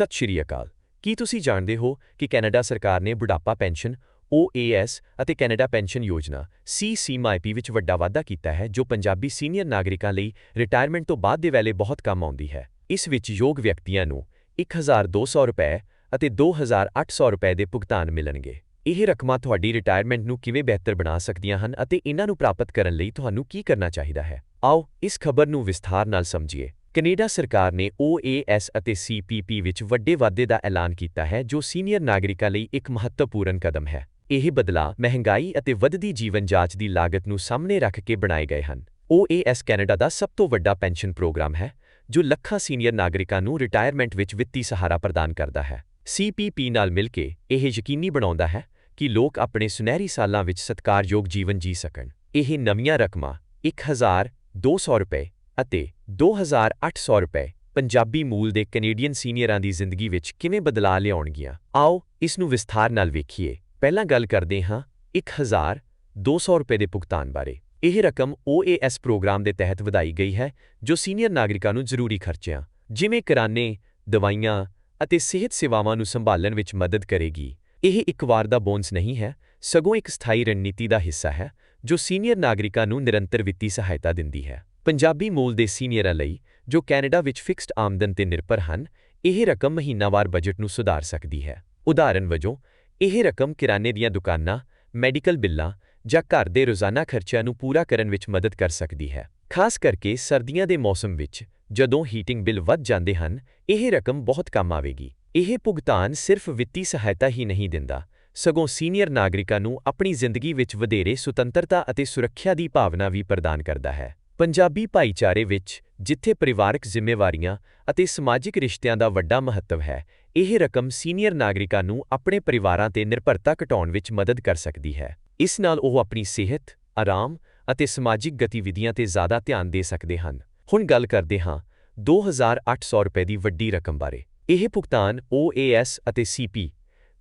ਸਤਿ ਸ਼੍ਰੀ ਅਕਾਲ। ਕੀ ਤੁਸੀਂ ਜਾਣਦੇ ਹੋ ਕਿ ਕੈਨੇਡਾ ਸਰਕਾਰ ਨੇ ਬੁਢਾਪਾ ਪੈਨਸ਼ਨ OAS ਅਤੇ ਕੈਨੇਡਾ ਪੈਨਸ਼ਨ ਯੋਜਨਾ CCMIP ਵਿੱਚ ਵੱਡਾ ਵਾਧਾ ਕੀਤਾ ਹੈ, ਜੋ ਪੰਜਾਬੀ ਸੀਨੀਅਰ ਨਾਗਰਿਕਾਂ ਲਈ ਰਿਟਾਇਰਮੈਂਟ ਤੋਂ ਬਾਅਦ ਦੇ ਵੇਲੇ ਬਹੁਤ ਕੰਮ ਆਉਂਦੀ ਹੈ। ਇਸ ਵਿੱਚ ਯੋਗ ਵਿਅਕਤੀਆਂ ਨੂੰ 1200 ਰੁਪਏ ਅਤੇ 2800 ਰੁਪਏ ਦੇ ਭੁਗਤਾਨ ਮਿਲਣਗੇ। ਇਹ ਰਕਮਾਂ ਤੁਹਾਡੀ ਰਿਟਾਇਰਮੈਂਟ ਨੂੰ ਕਿਵੇਂ ਬਿਹਤਰ ਬਣਾ ਸਕਦੀਆਂ ਹਨ ਅਤੇ ਇਹਨਾਂ ਨੂੰ ਪ੍ਰਾਪਤ ਕਰਨ ਲਈ ਤੁਹਾਨੂੰ ਕੀ ਕਰਨਾ ਚਾਹੀਦਾ ਹੈ? ਆਓ ਇਸ ਖਬਰ ਨੂੰ ਵਿਸਥਾਰ ਨਾਲ ਸਮਝੀਏ। ਕੈਨੇਡਾ ਸਰਕਾਰ ਨੇ OAS ਅਤੇ CPP ਵਿੱਚ ਵੱਡੇ ਵਾਧੇ ਦਾ ਐਲਾਨ ਕੀਤਾ ਹੈ, ਜੋ ਸੀਨੀਅਰ ਨਾਗਰਿਕਾਂ ਲਈ ਇੱਕ ਮਹੱਤਵਪੂਰਨ ਕਦਮ ਹੈ। ਇਹ ਬਦਲਾਅ ਮਹਿੰਗਾਈ ਅਤੇ ਵੱਧਦੀ ਜੀਵਨ ਜਾਂਚ ਦੀ ਲਾਗਤ ਨੂੰ ਸਾਹਮਣੇ ਰੱਖ ਕੇ ਬਣਾਏ ਗਏ ਹਨ। OAS ਕੈਨੇਡਾ ਦਾ ਸਭ ਤੋਂ ਵੱਡਾ ਪੈਨਸ਼ਨ ਪ੍ਰੋਗਰਾਮ ਹੈ, ਜੋ ਲੱਖਾਂ ਸੀਨੀਅਰ ਨਾਗਰਿਕਾਂ ਨੂੰ ਰਿਟਾਇਰਮੈਂਟ ਵਿੱਚ ਵਿੱਤੀ ਸਹਾਰਾ ਪ੍ਰਦਾਨ ਕਰਦਾ ਹੈ। CPP ਨਾਲ ਮਿਲ ਕੇ ਇਹ ਯਕੀਨੀ ਬਣਾਉਂਦਾ ਹੈ ਕਿ ਲੋਕ ਆਪਣੇ ਸੁਨਹਿਰੀ ਸਾਲਾਂ ਵਿੱਚ ਸਤਿਕਾਰਯੋਗ ਜੀਵਨ ਜੀ ਸਕਣ। ਇਹ ਨਵੀਆਂ ਰਕਮਾਂ 1200 ਰੁਪਏ ਅਤੇ 2800 ਰੁਪਏ ਪੰਜਾਬੀ ਮੂਲ ਦੇ ਕੈਨੇਡੀਅਨ ਸੀਨੀਅਰਾਂ ਦੀ ਜ਼ਿੰਦਗੀ ਵਿੱਚ ਕਿਵੇਂ ਬਦਲਾਅ ਲਿਆਉਣਗੀਆਂ? ਆਓ ਇਸ ਨੂੰ ਵਿਸਥਾਰ ਨਾਲ ਵੇਖੀਏ। ਪਹਿਲਾਂ ਗੱਲ ਕਰਦੇ ਹਾਂ 1200 ਰੁਪਏ ਦੇ ਭੁਗਤਾਨ ਬਾਰੇ। ਇਹ ਰਕਮ OAS ਪ੍ਰੋਗਰਾਮ ਦੇ ਤਹਿਤ ਵਧਾਈ ਗਈ ਹੈ, ਜੋ ਸੀਨੀਅਰ ਨਾਗਰਿਕਾਂ ਨੂੰ ਜ਼ਰੂਰੀ ਖਰਚਿਆਂ, ਜਿਵੇਂ ਕਿਰਾਨੇ ਦਵਾਈਆਂ ਅਤੇ ਸਿਹਤ ਸੇਵਾਵਾਂ ਨੂੰ ਸੰਭਾਲਣ ਵਿੱਚ ਮਦਦ ਕਰੇਗੀ। ਇਹ ਇੱਕ ਵਾਰ ਦਾ ਬੋਨਸ ਨਹੀਂ ਹੈ, ਸਗੋਂ ਇੱਕ ਸਥਾਈ ਰਣਨੀਤੀ ਦਾ ਹਿੱਸਾ ਹੈ, ਜੋ ਸੀਨੀਅਰ ਨਾਗਰਿਕਾਂ ਨੂੰ ਨਿਰੰਤਰ ਵਿੱਤੀ ਸਹਾਇਤਾ ਦਿੰਦੀ ਹੈ। ਪੰਜਾਬੀ ਮੂਲ ਦੇ ਸੀਨੀਅਰਾਂ ਲਈ, ਜੋ ਕੈਨੇਡਾ ਵਿੱਚ ਫਿਕਸਡ ਆਮਦਨ ਤੇ ਨਿਰਭਰ ਹਨ, ਇਹ ਰਕਮ ਮਹੀਨਾਵਾਰ ਬਜਟ ਨੂੰ ਸੁਧਾਰ ਸਕਦੀ ਹੈ। ਉਦਾਹਰਨ ਵਜੋਂ, ਇਹ ਰਕਮ ਕਿਰਾਨੇ ਦੀਆਂ ਦੁਕਾਨਾਂ, ਮੈਡੀਕਲ ਬਿੱਲਾਂ ਜਾਂ ਘਰ ਦੇ ਰੋਜ਼ਾਨਾ ਖਰਚਿਆਂ ਨੂੰ ਪੂਰਾ ਕਰਨ ਵਿੱਚ ਮਦਦ ਕਰ ਸਕਦੀ ਹੈ। ਖਾਸ ਕਰਕੇ ਸਰਦੀਆਂ ਦੇ ਮੌਸਮ ਵਿੱਚ, ਜਦੋਂ ਹੀਟਿੰਗ ਬਿੱਲ ਵੱਧ ਜਾਂਦੇ ਹਨ, ਇਹ ਰਕਮ ਬਹੁਤ ਕੰਮ ਆਵੇਗੀ। ਇਹ ਭੁਗਤਾਨ ਸਿਰਫ ਵਿੱਤੀ ਸਹਾਇਤਾ ਹੀ ਨਹੀਂ ਦਿੰਦਾ, ਸਗੋਂ ਸੀਨੀਅਰ ਨਾਗਰਿਕਾਂ ਨੂੰ ਆਪਣੀ ਜ਼ਿੰਦਗੀ ਵਿੱਚ ਵਧੇਰੇ ਸੁਤੰਤਰਤਾ ਅਤੇ ਸੁਰੱਖਿਆ ਦੀ ਭਾਵਨਾ ਵੀ ਪ੍ਰਦਾਨ ਕਰਦਾ ਹੈ। ਪੰਜਾਬੀ ਭਾਈਚਾਰੇ ਵਿੱਚ, ਜਿੱਥੇ ਪਰਿਵਾਰਕ ਜ਼ਿੰਮੇਵਾਰੀਆਂ ਅਤੇ ਸਮਾਜਿਕ ਰਿਸ਼ਤਿਆਂ ਦਾ ਵੱਡਾ ਮਹੱਤਵ ਹੈ, ਇਹ ਰਕਮ ਸੀਨੀਅਰ ਨਾਗਰਿਕਾਂ ਨੂੰ ਆਪਣੇ ਪਰਿਵਾਰਾਂ ਤੇ ਨਿਰਭਰਤਾ ਘਟਾਉਣ ਵਿੱਚ ਮਦਦ ਕਰ ਸਕਦੀ ਹੈ। ਇਸ ਨਾਲ ਉਹ ਆਪਣੀ ਸਿਹਤ, ਆਰਾਮ ਅਤੇ ਸਮਾਜਿਕ ਗਤੀਵਿਧੀਆਂ ਤੇ ਜ਼ਿਆਦਾ ਧਿਆਨ ਦੇ ਸਕਦੇ ਹਨ। ਹੁਣ ਗੱਲ ਕਰਦੇ ਹਾਂ 2800 ਰੁਪਏ ਦੀ ਵੱਡੀ ਰਕਮ ਬਾਰੇ। ਇਹ ਭੁਗਤਾਨ OAS ਅਤੇ CP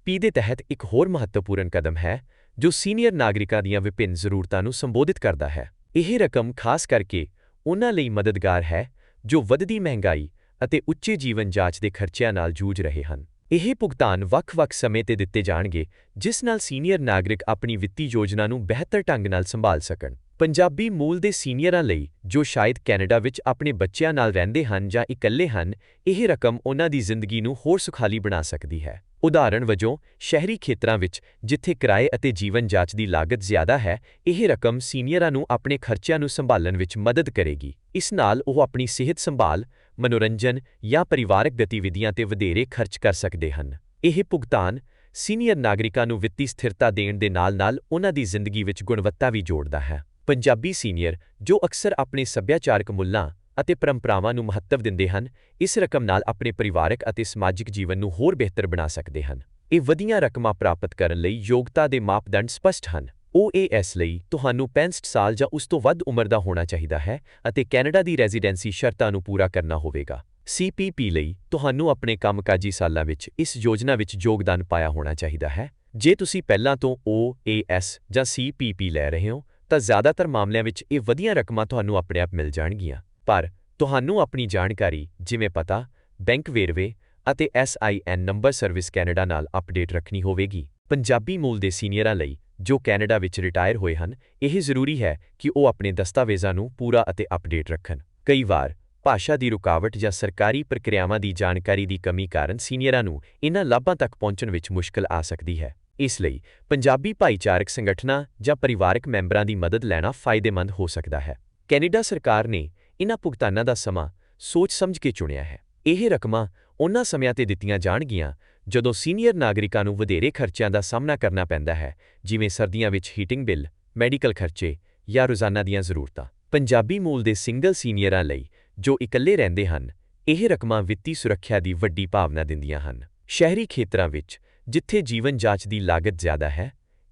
ਪੀ ਦੇ ਤਹਿਤ ਇੱਕ ਹੋਰ ਮਹੱਤਵਪੂਰਨ ਕਦਮ ਹੈ, ਜੋ ਸੀਨੀਅਰ ਨਾਗਰਿਕਾਂ ਦੀਆਂ ਵਿਭਿੰਨ ਜ਼ਰੂਰਤਾਂ ਨੂੰ ਸੰਬੋਧਿਤ ਕਰਦਾ ਹੈ। ਇਹ ਰਕਮ ਖਾਸ ਕਰਕੇ ਉਹਨਾਂ ਲਈ ਮਦਦਗਾਰ ਹੈ ਜੋ ਵੱਧਦੀ ਮਹਿੰਗਾਈ ਅਤੇ ਉੱਚੇ ਜੀਵਨ ਜਾਂਚ ਦੇ ਖਰਚਿਆਂ ਨਾਲ ਜੂਝ ਰਹੇ ਹਨ। ਇਹ ਭੁਗਤਾਨ ਵੱਖ-ਵੱਖ ਸਮੇਂ ਤੇ ਦਿੱਤੇ ਜਾਣਗੇ, ਜਿਸ ਨਾਲ ਸੀਨੀਅਰ ਨਾਗਰਿਕ ਆਪਣੀ ਵਿੱਤੀ ਯੋਜਨਾ ਨੂੰ ਬਿਹਤਰ ਢੰਗ ਨਾਲ ਸੰਭਾਲ ਸਕਣ। ਪੰਜਾਬੀ ਮੂਲ ਦੇ ਸੀਨੀਅਰਾਂ ਲਈ, ਜੋ ਸ਼ਾਇਦ ਕੈਨੇਡਾ ਵਿੱਚ ਆਪਣੇ ਬੱਚਿਆਂ ਨਾਲ ਰਹਿੰਦੇ ਹਨ ਜਾਂ ਇਕੱਲੇ ਹਨ, ਇਹ ਰਕਮ ਉਹਨਾਂ ਦੀ ਜ਼ਿੰਦਗੀ ਨੂੰ ਹੋਰ ਸੁਖਾਲੀ ਬਣਾ ਸਕਦੀ ਹੈ। ਉਦਾਹਰਣ ਵਜੋਂ, ਸ਼ਹਿਰੀ ਖੇਤਰਾਂ ਵਿੱਚ ਜਿੱਥੇ ਕਿਰਾਏ ਅਤੇ ਜੀਵਨ ਜਾਂਚ ਦੀ ਲਾਗਤ ਜ਼ਿਆਦਾ ਹੈ, ਇਹ ਰਕਮ ਸੀਨੀਅਰਾਂ ਨੂੰ ਆਪਣੇ ਖਰਚਿਆਂ ਨੂੰ ਸੰਭਾਲਣ ਵਿੱਚ ਮਦਦ ਕਰੇਗੀ। ਇਸ ਨਾਲ ਉਹ ਆਪਣੀ ਸਿਹਤ ਸੰਭਾਲ, ਮਨੋਰੰਜਨ ਜਾਂ ਪਰਿਵਾਰਕ ਗਤੀਵਿਧੀਆਂ ਤੇ ਵਧੇਰੇ ਖਰਚ ਕਰ ਸਕਦੇ ਹਨ। ਇਹ ਭੁਗਤਾਨ ਸੀਨੀਅਰ ਨਾਗਰਿਕਾਂ ਨੂੰ ਵਿੱਤੀ ਸਥਿਰਤਾ ਦੇਣ ਦੇ ਨਾਲ-ਨਾਲ ਉਹਨਾਂ ਦੀ ਜ਼ਿੰਦਗੀ ਵਿੱਚ ਗੁਣਵੱਤਾ ਵੀ ਜੋੜਦਾ ਹੈ। ਪੰਜਾਬੀ ਸੀਨੀਅਰ, ਜੋ ਅਕਸਰ ਆਪਣੇ ਸੱਭਿਆਚਾਰਕ ਮੁੱਲਾਂ ਅਤੇ ਪਰੰਪਰਾਵਾਂ ਨੂੰ ਮਹੱਤਵ ਦਿੰਦੇ ਹਨ, ਇਸ ਰਕਮ ਨਾਲ ਆਪਣੇ ਪਰਿਵਾਰਕ ਅਤੇ ਸਮਾਜਿਕ ਜੀਵਨ ਨੂੰ ਹੋਰ ਬਿਹਤਰ ਬਣਾ ਸਕਦੇ ਹਨ। ਇਹ ਵਧੀਆਂ ਰਕਮਾਂ ਪ੍ਰਾਪਤ ਕਰਨ ਲਈ ਯੋਗਤਾ ਦੇ ਮਾਪਦੰਡ ਸਪਸ਼ਟ ਹਨ। OAS ਲਈ ਤੁਹਾਨੂੰ 65 ਸਾਲ ਜਾਂ ਉਸ ਤੋਂ ਵੱਧ ਉਮਰ ਦਾ ਹੋਣਾ ਚਾਹੀਦਾ ਹੈ ਅਤੇ ਕੈਨੇਡਾ ਦੀ ਰੈਜ਼ੀਡੈਂਸੀ ਸ਼ਰਤਾਂ ਨੂੰ ਪੂਰਾ ਕਰਨਾ ਹੋਵੇਗਾ। CPP ਲਈ ਤੁਹਾਨੂੰ ਆਪਣੇ ਕੰਮਕਾਜੀ ਸਾਲਾਂ ਵਿੱਚ ਇਸ ਯੋਜਨਾ ਵਿੱਚ ਯੋਗਦਾਨ ਪਾਇਆ ਹੋਣਾ ਚਾਹੀਦਾ ਹੈ। ਜੇ ਤੁਸੀਂ ਪਹਿਲਾਂ ਤੋਂ OAS ਜਾਂ CPP ਲੈ ਰਹੇ ਹੋ, ਤਾਂ ਜ਼ਿਆਦਾਤਰ ਮਾਮਲਿਆਂ ਵਿੱਚ ਇਹ ਵਧੀਆਂ ਰਕਮਾਂ ਤੁਹਾਨੂੰ ਆਪਣੇ ਆਪ ਮਿਲ ਜਾਣਗੀਆਂ। ਪਰ ਤੁਹਾਨੂੰ ਆਪਣੀ ਜਾਣਕਾਰੀ, ਜਿਵੇਂ ਪਤਾ, ਬੈਂਕ ਵੇਰਵੇ ਅਤੇ SIN ਨੰਬਰ ਸਰਵਿਸ ਕੈਨੇਡਾ ਨਾਲ ਅਪਡੇਟ ਰੱਖਣੀ ਹੋਵੇਗੀ। ਪੰਜਾਬੀ ਮੂਲ ਦੇ ਸੀਨੀਅਰਾਂ ਲਈ ਜੋ ਕੈਨੇਡਾ ਵਿੱਚ ਰਿਟਾਇਰ ਹੋਏ ਹਨ, ਇਹ ਜ਼ਰੂਰੀ ਹੈ ਕਿ ਉਹ ਆਪਣੇ ਦਸਤਾਵੇਜ਼ਾਂ ਨੂੰ ਪੂਰਾ ਅਤੇ ਅਪਡੇਟ ਰੱਖਣ। ਕਈ ਵਾਰ ਭਾਸ਼ਾ ਦੀ ਰੁਕਾਵਟ ਜਾਂ ਸਰਕਾਰੀ ਪ੍ਰਕਿਰਿਆਵਾਂ ਦੀ ਜਾਣਕਾਰੀ ਦੀ ਕਮੀ ਕਾਰਨ ਸੀਨੀਅਰਾਂ ਨੂੰ ਇਹਨਾਂ ਲਾਭਾਂ ਤੱਕ ਪਹੁੰਚਣ ਵਿੱਚ ਮੁਸ਼ਕਲ ਆ ਸਕਦੀ ਹੈ। ਇਸ ਲਈ ਪੰਜਾਬੀ ਭਾਈਚਾਰਕ ਸੰਗਠਨਾਂ ਜਾਂ ਪਰਿਵਾਰਕ ਮੈਂਬਰਾਂ ਦੀ ਮਦਦ ਲੈਣਾ ਫਾਇਦੇਮੰਦ ਹੋ ਸਕਦਾ ਹੈ। ਕੈਨੇਡਾ ਸਰਕਾਰ ਨੇ ਇਨ੍ਹਾਂ ਭੁਗਤਾਨਾਂ ਦਾ ਸਮਾਂ ਸੋਚ ਸਮਝ ਕੇ ਚੁਣਿਆ ਹੈ। ਇਹ ਰਕਮਾਂ ਉਹਨਾਂ ਸਮਿਆਂ ਤੇ ਦਿੱਤੀਆਂ ਜਾਣਗੀਆਂ, ਜਦੋਂ ਸੀਨੀਅਰ ਨਾਗਰਿਕਾਂ ਨੂੰ ਵਧੇਰੇ ਖਰਚਿਆਂ ਦਾ ਸਾਹਮਣਾ ਕਰਨਾ ਪੈਂਦਾ ਹੈ, ਜਿਵੇਂ ਸਰਦੀਆਂ ਵਿੱਚ ਹੀਟਿੰਗ ਬਿੱਲ, ਮੈਡੀਕਲ ਖਰਚੇ ਜਾਂ ਰੋਜ਼ਾਨਾ ਦੀਆਂ ਜ਼ਰੂਰਤਾਂ। ਪੰਜਾਬੀ ਮੂਲ ਦੇ ਸਿੰਗਲ ਸੀਨੀਅਰਾਂ ਲਈ ਜੋ ਇਕੱਲੇ ਰਹਿੰਦੇ ਹਨ, ਇਹ ਰਕਮਾਂ ਵਿੱਤੀ ਸੁਰੱਖਿਆ ਦੀ ਵੱਡੀ ਭਾਵਨਾ ਦਿੰਦੀਆਂ ਹਨ। ਸ਼ਹਿਰੀ ਖੇਤਰਾਂ ਵਿੱਚ, ਜਿੱਥੇ ਜੀਵਨ ਜਾਂਚ ਦੀ ਲਾਗਤ ਜ਼ਿਆਦਾ ਹੈ,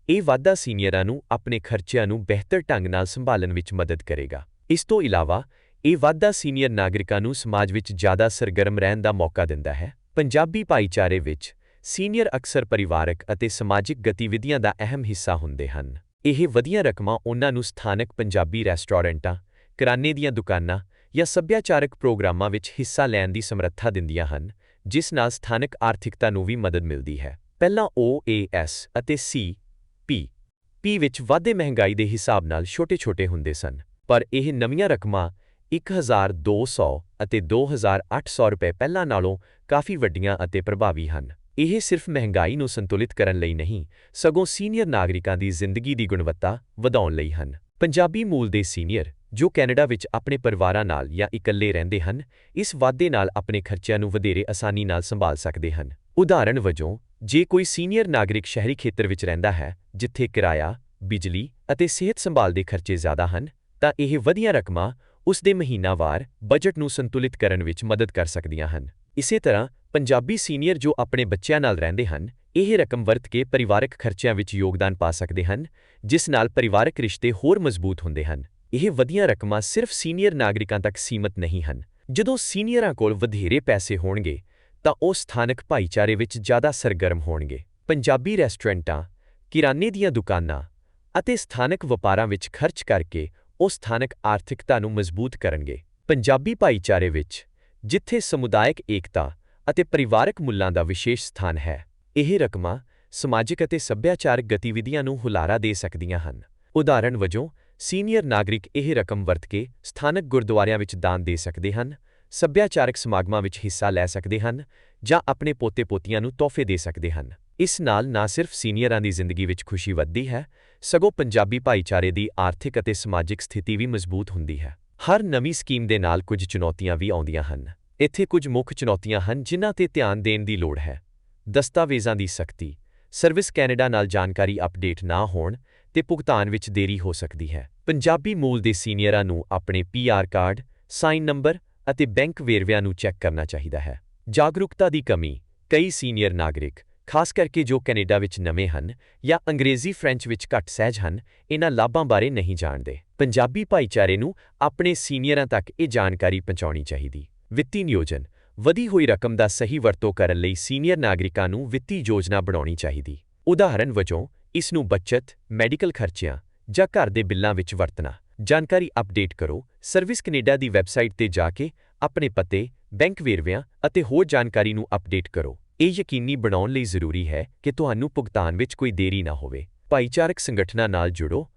ਇਹ ਵਾਧਾ ਸੀਨੀਅਰਾਂ ਨੂੰ ਆਪਣੇ ਖਰਚਿਆਂ ਨੂੰ ਬਿਹਤਰ ਢੰਗ ਨਾਲ ਸੰਭਾਲਣ ਵਿੱਚ ਮਦਦ ਕਰੇਗਾ। ਇਸ ਤੋਂ ਇਲਾਵਾ ਇਹ ਵਾਧਾ ਸੀਨੀਅਰ ਨਾਗਰਿਕਾਂ ਨੂੰ ਸਮਾਜ ਵਿੱਚ ਜ਼ਿਆਦਾ ਸਰਗਰਮ ਰਹਿਣ ਦਾ ਮੌਕਾ ਦਿੰਦਾ ਹੈ। ਪੰਜਾਬੀ ਭਾਈਚਾਰੇ ਵਿੱਚ ਸੀਨੀਅਰ ਅਕਸਰ ਪਰਿਵਾਰਕ ਅਤੇ ਸਮਾਜਿਕ ਗਤੀਵਿਧੀਆਂ ਦਾ ਅਹਿਮ ਹਿੱਸਾ ਹੁੰਦੇ ਹਨ। ਇਹ ਵਧੀਆਂ ਰਕਮਾਂ ਉਹਨਾਂ ਨੂੰ ਸਥਾਨਕ ਪੰਜਾਬੀ ਰੈਸਟੋਰੈਂਟਾਂ, ਕਿਰਾਨੇ ਦੀਆਂ ਦੁਕਾਨਾਂ ਜਾਂ ਸੱਭਿਆਚਾਰਕ ਪ੍ਰੋਗਰਾਮਾਂ ਵਿੱਚ ਹਿੱਸਾ ਲੈਣ ਦੀ ਸਮਰੱਥਾ ਦਿੰਦੀਆਂ ਹਨ, ਜਿਸ ਨਾਲ ਸਥਾਨਕ ਆਰਥਿਕਤਾ ਨੂੰ ਵੀ ਮਦਦ ਮਿਲਦੀ ਹੈ। ਪਹਿਲਾਂ OAS ਅਤੇ CP P ਵਿੱਚ ਵਾਧੇ ਮਹਿੰਗਾਈ ਦੇ ਹਿਸਾਬ ਨਾਲ ਛੋਟੇ-ਛੋਟੇ ਹੁੰਦੇ ਸਨ, ਪਰ ਇਹ ਨਵੀਆਂ ਰਕਮਾਂ 1200 ਅਤੇ 2800 ਰੁਪਏ ਪਹਿਲਾਂ ਨਾਲੋਂ ਕਾਫੀ ਵੱਡੀਆਂ ਅਤੇ ਪ੍ਰਭਾਵੀ ਹਨ। ਇਹ ਸਿਰਫ ਮਹਿੰਗਾਈ ਨੂੰ ਸੰਤੁਲਿਤ ਕਰਨ ਲਈ ਨਹੀਂ, ਸਗੋਂ ਸੀਨੀਅਰ ਨਾਗਰਿਕਾਂ ਦੀ ਜ਼ਿੰਦਗੀ ਦੀ ਗੁਣਵੱਤਾ ਵਧਾਉਣ ਲਈ ਹਨ। ਪੰਜਾਬੀ ਮੂਲ ਦੇ ਸੀਨੀਅਰ, ਜੋ ਕੈਨੇਡਾ ਵਿੱਚ ਆਪਣੇ ਪਰਿਵਾਰਾਂ ਨਾਲ ਜਾਂ ਇਕੱਲੇ ਰਹਿੰਦੇ ਹਨ, ਇਸ ਵਾਧੇ ਨਾਲ ਆਪਣੇ ਖਰਚਿਆਂ ਨੂੰ ਵਧੇਰੇ ਆਸਾਨੀ ਨਾਲ ਸੰਭਾਲ ਸਕਦੇ ਹਨ। ਉਦਾਹਰਣ ਵਜੋਂ, ਜੇ ਕੋਈ ਸੀਨੀਅਰ ਨਾਗਰਿਕ ਸ਼ਹਿਰੀ ਖੇਤਰ ਵਿੱਚ ਰਹਿੰਦਾ ਹੈ, ਜਿੱਥੇ ਕਿਰਾਇਆ, ਬਿਜਲੀ ਅਤੇ ਸਿਹਤ ਸੰਭਾਲ ਦੇ ਖਰਚੇ ਜ਼ਿਆਦਾ ਹਨ, ਤਾਂ ਇਹ ਵਧੀਆਂ ਰਕਮਾਂ ਉਸ ਦੇ ਮਹੀਨਾਵਾਰ ਬਜਟ ਨੂੰ ਸੰਤੁਲਿਤ ਕਰਨ ਵਿੱਚ ਮਦਦ ਕਰ ਸਕਦੀਆਂ ਹਨ। ਇਸੇ ਤਰ੍ਹਾਂ, ਪੰਜਾਬੀ ਸੀਨੀਅਰ ਜੋ ਆਪਣੇ ਬੱਚਿਆਂ ਨਾਲ ਰਹਿੰਦੇ ਹਨ, ਇਹ ਰਕਮ ਵਰਤ ਕੇ ਪਰਿਵਾਰਕ ਖਰਚਿਆਂ ਵਿੱਚ ਯੋਗਦਾਨ ਪਾ ਸਕਦੇ ਹਨ, ਜਿਸ ਨਾਲ ਪਰਿਵਾਰਕ ਰਿਸ਼ਤੇ ਹੋਰ ਮਜ਼ਬੂਤ ਹੁੰਦੇ ਹਨ। ਇਹ ਵਧੀਆਂ ਰਕਮਾਂ ਸਿਰਫ ਸੀਨੀਅਰ ਨਾਗਰਿਕਾਂ ਤੱਕ ਸੀਮਤ ਨਹੀਂ ਹਨ। ਜਦੋਂ ਸੀਨੀਅਰਾਂ ਕੋਲ ਵਧੇਰੇ ਪੈਸੇ ਹੋਣਗੇ, ਤਾਂ ਉਹ ਸਥਾਨਕ ਭਾਈਚਾਰੇ ਵਿੱਚ ਜ਼ਿਆਦਾ ਸਰਗਰਮ ਹੋਣਗੇ। ਪੰਜਾਬੀ ਰੈਸਟੋਰੈਂਟਾਂ, ਕਿਰਾਨੇ ਦੀਆਂ ਦੁਕਾਨਾਂ ਅਤੇ ਸਥਾਨਕ ਵਪਾਰਾਂ ਵਿੱਚ ਖਰਚ ਕਰਕੇ ਉਹ ਸਥਾਨਕ ਆਰਥਿਕਤਾ ਨੂੰ ਮਜ਼ਬੂਤ ਕਰਨਗੇ। ਪੰਜਾਬੀ ਭਾਈਚਾਰੇ ਵਿੱਚ, ਜਿੱਥੇ ਸਮੁਦਾਇਕ ਏਕਤਾ ਅਤੇ ਪਰਿਵਾਰਕ ਮੁੱਲਾਂ ਦਾ ਵਿਸ਼ੇਸ਼ ਸਥਾਨ ਹੈ, ਇਹ ਰਕਮਾਂ ਸਮਾਜਿਕ ਅਤੇ ਸੱਭਿਆਚਾਰਕ ਗਤੀਵਿਧੀਆਂ ਨੂੰ ਹੁਲਾਰਾ ਦੇ ਸਕਦੀਆਂ ਹਨ। ਉਦਾਹਰਣ ਵਜੋਂ, ਸੀਨੀਅਰ ਨਾਗਰਿਕ ਇਹ ਰਕਮ ਵਰਤ ਕੇ ਸਥਾਨਕ ਗੁਰਦੁਆਰਿਆਂ ਵਿੱਚ ਦਾਨ ਦੇ ਸਕਦੇ ਹਨ, ਸੱਭਿਆਚਾਰਕ ਸਮਾਗਮਾਂ ਵਿੱਚ ਹਿੱਸਾ ਲੈ ਸਕਦੇ ਹਨ ਜਾਂ ਆਪਣੇ ਪੋਤੇ-ਪੋਤੀਆਂ ਨੂੰ ਤੋਹਫੇ ਦੇ ਸਕਦੇ ਹਨ। ਇਸ ਨਾਲ ਨਾ ਸਿਰਫ ਸੀਨੀਅਰਾਂ ਦੀ ਜ਼ਿੰਦਗੀ ਵਿੱਚ ਖੁਸ਼ੀ ਵੱਧਦੀ ਹੈ, ਸਗੋਂ ਪੰਜਾਬੀ ਭਾਈਚਾਰੇ ਦੀ ਆਰਥਿਕ ਅਤੇ ਸਮਾਜਿਕ ਸਥਿਤੀ ਵੀ ਮਜ਼ਬੂਤ ਹੁੰਦੀ ਹੈ। ਹਰ ਨਵੀਂ ਸਕੀਮ ਦੇ ਨਾਲ ਕੁਝ ਚੁਣੌਤੀਆਂ ਵੀ ਆਉਂਦੀਆਂ ਹਨ। ਇੱਥੇ ਕੁਝ ਮੁੱਖ ਚੁਣੌਤੀਆਂ ਹਨ ਜਿਨ੍ਹਾਂ ਤੇ ਧਿਆਨ ਦੇਣ ਦੀ ਲੋੜ ਹੈ। ਦਸਤਾਵੇਜ਼ਾਂ ਦੀ ਸਖਤੀ, ਸਰਵਿਸ ਕੈਨੇਡਾ ਨਾਲ ਜਾਣਕਾਰੀ ਅਪਡੇਟ ਨਾ ਹੋਣ ਤੇ ਭੁਗਤਾਨ ਵਿੱਚ ਦੇਰੀ ਹੋ ਸਕਦੀ ਹੈ। ਪੰਜਾਬੀ ਮੂਲ ਦੇ ਸੀਨੀਅਰਾਂ ਨੂੰ ਆਪਣੇ ਪੀਆਰ ਕਾਰਡ, ਸਾਈਨ ਨੰਬਰ ਅਤੇ ਬੈਂਕ ਵੇਰਵਿਆਂ ਨੂੰ ਚੈੱਕ ਕਰਨਾ ਚਾਹੀਦਾ ਹੈ। ਜਾਗਰੂਕਤਾ ਦੀ ਕਮੀ, ਕਈ ਸੀਨੀਅਰ ਨਾਗਰਿਕ ਖਾਸ ਕਰਕੇ ਜੋ ਕੈਨੇਡਾ ਵਿੱਚ ਨਵੇਂ ਹਨ ਜਾਂ ਅੰਗਰੇਜ਼ੀ ਫ੍ਰੈਂਚ ਵਿੱਚ ਘੱਟ ਸਹਿਜ ਹਨ, ਇਹਨਾਂ ਲਾਭਾਂ ਬਾਰੇ ਨਹੀਂ ਜਾਣਦੇ। ਪੰਜਾਬੀ ਭਾਈਚਾਰੇ ਨੂੰ ਆਪਣੇ ਸੀਨੀਅਰਾਂ ਤੱਕ ਇਹ ਜਾਣਕਾਰੀ ਪਹੁੰਚਾਉਣੀ ਚਾਹੀਦੀ। ਵਿੱਤੀ ਨਿਯੋਜਨ, ਵਧੀ ਹੋਈ ਰਕਮ ਦਾ ਸਹੀ ਵਰਤੋਂ ਕਰਨ ਲਈ ਸੀਨੀਅਰ ਨਾਗਰਿਕਾਂ ਨੂੰ ਵਿੱਤੀ ਯੋਜਨਾ ਬਣਾਉਣੀ ਚਾਹੀਦੀ। ਉਦਾਹਰਨ ਵਜੋਂ, ਇਸ ਨੂੰ ਬਚਤ, ਮੈਡੀਕਲ ਖਰਚਿਆਂ ਜਾਂ ਘਰ ਦੇ ਬਿੱਲਾਂ ਵਿੱਚ ਵਰਤਣਾ। ਜਾਣਕਾਰੀ ਅਪਡੇਟ ਕਰੋ, ਸਰਵਿਸ ਕੈਨੇਡਾ ਦੀ ਵੈਬਸਾਈਟ ਤੇ ਜਾ ਕੇ ਆਪਣੇ ਪਤੇ, ਬੈਂਕ ਵੇਰਵਿਆਂ ਅਤੇ ਹੋਰ ਜਾਣਕਾਰੀ ਨੂੰ ਅਪਡੇਟ ਕਰੋ। ਇਹ ਯਕੀਨੀ ਬਣਾਉਣ ਲਈ ਜ਼ਰੂਰੀ ਹੈ ਕਿ ਤੁਹਾਨੂੰ ਭੁਗਤਾਨ ਵਿੱਚ ਕੋਈ ਦੇਰੀ ਨਾ ਹੋਵੇ। ਭਾਈਚਾਰਕ ਸੰਗਠਨਾਂ ਨਾਲ ਜੁੜੋ,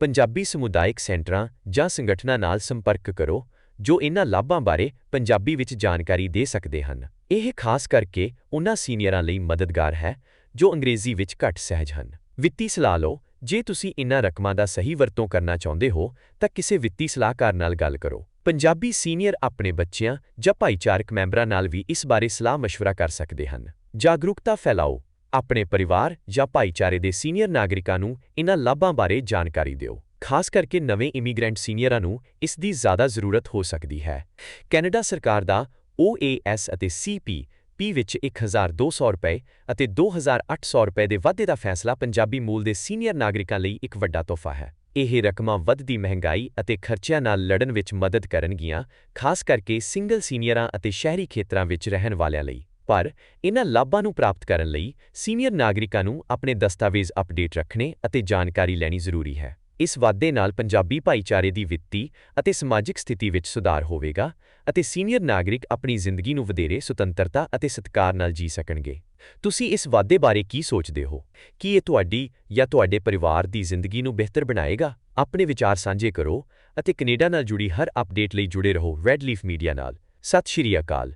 ਪੰਜਾਬੀ ਸਮੁਦਾਇਕ ਸੈਂਟਰਾਂ ਜਾਂ ਸੰਗਠਨਾਂ ਨਾਲ ਸੰਪਰਕ ਕਰੋ, ਜੋ ਇਹਨਾਂ ਲਾਭਾਂ ਬਾਰੇ ਪੰਜਾਬੀ ਵਿੱਚ ਜਾਣਕਾਰੀ ਦੇ ਸਕਦੇ ਹਨ। ਇਹ ਖਾਸ ਕਰਕੇ ਉਹਨਾਂ ਸੀਨੀਅਰਾਂ ਲਈ ਮਦਦਗਾਰ ਹੈ, ਜੋ ਅੰਗਰੇਜ਼ੀ ਵਿੱਚ ਘੱਟ ਸਹਿਜ ਹਨ। ਵਿੱਤੀ ਸਲਾਹ ਲਓ, ਜੇ ਤੁਸੀਂ ਇਹਨਾਂ ਰਕਮਾਂ ਦਾ ਸਹੀ ਵਰਤੋਂ ਕਰਨਾ ਚਾਹੁੰਦੇ ਹੋ, ਤਾਂ ਕਿਸੇ ਵਿੱਤੀ ਸਲਾਹਕਾਰ ਨਾਲ ਗੱਲ ਕਰੋ। ਪੰਜਾਬੀ ਸੀਨੀਅਰ ਆਪਣੇ ਬੱਚਿਆਂ ਜਾਂ ਭਾਈਚਾਰਕ ਮੈਂਬਰਾਂ ਨਾਲ ਵੀ ਇਸ ਬਾਰੇ ਸਲਾਹ مشਵਰਾ ਕਰ ਸਕਦੇ ਹਨ। ਜਾਗਰੂਕਤਾ ਫੈਲਾਓ, ਆਪਣੇ ਪਰਿਵਾਰ ਜਾਂ ਭਾਈਚਾਰੇ ਦੇ ਸੀਨੀਅਰ ਨਾਗਰਿਕਾਂ ਨੂੰ ਇਹਨਾਂ ਲਾਭਾਂ ਬਾਰੇ ਜਾਣਕਾਰੀ ਦਿਓ। ਖਾਸ ਕਰਕੇ ਨਵੇਂ ਇਮੀਗ੍ਰੈਂਟ ਸੀਨੀਅਰਾਂ ਨੂੰ ਇਸ ਦੀ ਜ਼ਿਆਦਾ ਜ਼ਰੂਰਤ ਹੋ ਸਕਦੀ ਹੈ। ਕੈਨੇਡਾ ਸਰਕਾਰ ਦਾ OAS ਅਤੇ CP ਪੀ ਵਿੱਚ 1200 ਰੁਪਏ ਅਤੇ 2800 ਰੁਪਏ ਦੇ ਵਾਧੇ ਦਾ ਫੈਸਲਾ ਪੰਜਾਬੀ ਮੂਲ ਦੇ ਸੀਨੀਅਰ ਨਾਗਰਿਕਾਂ ਲਈ ਇੱਕ ਵੱਡਾ ਤੋਹਫਾ ਹੈ। ਇਹ ਰਕਮਾਂ ਵੱਧਦੀ ਮਹਿੰਗਾਈ ਅਤੇ ਖਰਚਿਆਂ ਨਾਲ ਲੜਨ ਵਿੱਚ ਮਦਦ ਕਰਨਗੀਆਂ, ਖਾਸ ਕਰਕੇ ਸਿੰਗਲ ਸੀਨੀਅਰਾਂ ਅਤੇ ਸ਼ਹਿਰੀ ਖੇਤਰਾਂ ਵਿੱਚ ਰਹਿਣ ਵਾਲਿਆਂ ਲਈ। ਪਰ ਇਹਨਾਂ ਲਾਭਾਂ ਨੂੰ ਪ੍ਰਾਪਤ ਕਰਨ ਲਈ ਸੀਨੀਅਰ ਨਾਗਰਿਕਾਂ ਨੂੰ ਆਪਣੇ ਦਸਤਾਵੇਜ਼ ਅਪਡੇਟ ਰੱਖਣੇ ਅਤੇ ਜਾਣਕਾਰੀ ਲੈਣੀ ਜ਼ਰੂਰੀ ਹੈ। ਇਸ ਵਾਧੇ ਨਾਲ ਪੰਜਾਬੀ ਭਾਈਚਾਰੇ ਦੀ ਵਿੱਤੀ ਅਤੇ ਸਮਾਜਿਕ ਸਥਿਤੀ ਵਿੱਚ ਸੁਧਾਰ ਹੋਵੇਗਾ ਅਤੇ ਸੀਨੀਅਰ ਨਾਗਰਿਕ ਆਪਣੀ ਜ਼ਿੰਦਗੀ ਨੂੰ ਵਧੇਰੇ ਸੁਤੰਤਰਤਾ ਅਤੇ ਸਤਿਕਾਰ ਨਾਲ ਜੀ ਸਕਣਗੇ। ਤੁਸੀਂ ਇਸ ਵਾਧੇ ਬਾਰੇ ਕੀ ਸੋਚਦੇ ਹੋ? ਕੀ ਇਹ ਤੁਹਾਡੀ ਜਾਂ ਤੁਹਾਡੇ ਪਰਿਵਾਰ ਦੀ ਜ਼ਿੰਦਗੀ ਨੂੰ ਬਿਹਤਰ ਬਣਾਏਗਾ? ਆਪਣੇ ਵਿਚਾਰ ਸਾਂਝੇ ਕਰੋ ਅਤੇ ਕੈਨੇਡਾ ਨਾਲ ਜੁੜੀ ਹਰ ਅਪਡੇਟ ਲਈ ਜੁੜੇ ਰਹੋ ਰੈਡ ਲੀਫ ਮੀਡੀਆ ਨਾਲ। ਸਤਿ ਸ਼੍ਰੀ ਅਕਾਲ।